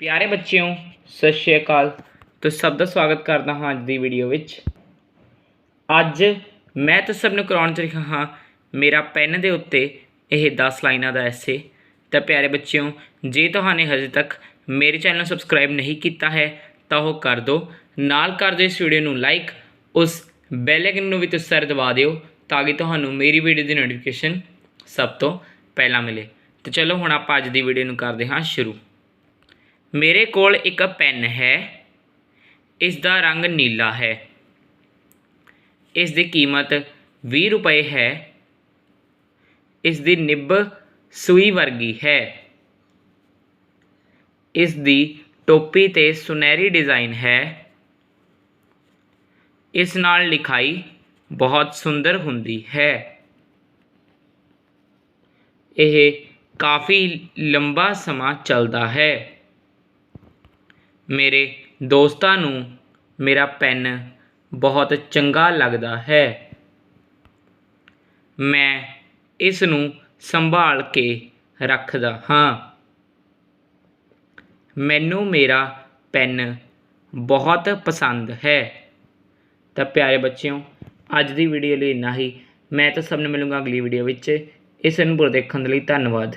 ਪਿਆਰੇ ਬੱਚਿਓ, ਸਤਿ ਸ਼੍ਰੀ ਅਕਾਲ। ਤੁਸੀਂ ਸਭ ਦਾ ਸਵਾਗਤ ਕਰਦਾ ਹਾਂ ਅੱਜ ਦੀ ਵੀਡੀਓ ਵਿੱਚ। ਅੱਜ ਮੈਂ ਤੁਸੀਂ ਸਭ ਨੂੰ ਕਰਾਉਣ ਚ ਰਿਹਾ ਹਾਂ, ਮੇਰਾ ਪੈਨ ਦੇ ਉੱਤੇ ਇਹ 10 ਲਾਈਨਾਂ ਦਾ ਐਸੇ ਤਾਂ ਪਿਆਰੇ ਬੱਚਿਓ, ਜੇ ਤੁਹਾਨੇ ਹਜੇ ਤੱਕ ਮੇਰੇ ਚੈਨਲ ਨੂੰ ਸਬਸਕ੍ਰਾਈਬ ਨਹੀਂ ਕੀਤਾ ਹੈ, ਤਾਂ ਉਹ ਕਰ ਦਿਓ ਨਾਲ ਕਰ ਦਿਓ ਇਸ ਵੀਡੀਓ ਨੂੰ ਲਾਈਕ ਉਸ ਬੈਲ ਆਈਕਨ ਨੂੰ ਵੀ ਤੁਸੀਂ ਸਰ ਦਬਾ ਦਿਓ, ਤਾਂ ਕਿ ਤੁਹਾਨੂੰ ਮੇਰੀ ਵੀਡੀਓ ਦੀ ਨੋਟੀਫਿਕੇਸ਼ਨ ਸਭ ਤੋਂ ਪਹਿਲਾਂ ਮਿਲੇ। ਤੇ ਚਲੋ ਹੁਣ ਆਪਾਂ ਅੱਜ ਦੀ ਵੀਡੀਓ ਨੂੰ ਕਰਦੇ ਹਾਂ ਸ਼ੁਰੂ। ਮੇਰੇ ਕੋਲ ਇੱਕ ਪੈੱਨ ਹੈ। ਇਸ ਦਾ ਰੰਗ ਨੀਲਾ ਹੈ। ਇਸ ਦੀ ਕੀਮਤ 20 ਰੁਪਏ ਹੈ। ਇਸ ਦੀ ਨਿੱਬ ਸੂਈ ਵਰਗੀ ਹੈ। ਇਸ ਦੀ ਟੋਪੀ ਤੇ ਸੁਨਹਿਰੀ ਡਿਜ਼ਾਈਨ ਹੈ। ਇਸ ਨਾਲ ਲਿਖਾਈ ਬਹੁਤ ਸੁੰਦਰ ਹੁੰਦੀ ਹੈ। ਇਹ ਕਾਫੀ ਲੰਬਾ ਸਮਾਂ ਚੱਲਦਾ ਹੈ। ਮੇਰੇ ਦੋਸਤਾਂ ਨੂੰ ਮੇਰਾ ਪੈੱਨ ਬਹੁਤ ਚੰਗਾ ਲੱਗਦਾ ਹੈ। ਮੈਂ ਇਸ ਨੂੰ ਸੰਭਾਲ ਕੇ ਰੱਖਦਾ ਹਾਂ। ਮੈਨੂੰ ਮੇਰਾ ਪੈੱਨ ਬਹੁਤ ਪਸੰਦ ਹੈ। ਤਾਂ ਪਿਆਰੇ ਬੱਚਿਓ, ਅੱਜ ਦੀ ਵੀਡੀਓ ਲਈ ਇੰਨਾ ਹੀ। ਮੈਂ ਤਾਂ ਸਭ ਨੂੰ ਮਿਲੂੰਗਾ ਅਗਲੀ ਵੀਡੀਓ ਵਿੱਚ। ਇਸ ਨੂੰ ਪੂਰਾ ਦੇਖਣ ਦੇ ਲਈ ਧੰਨਵਾਦ।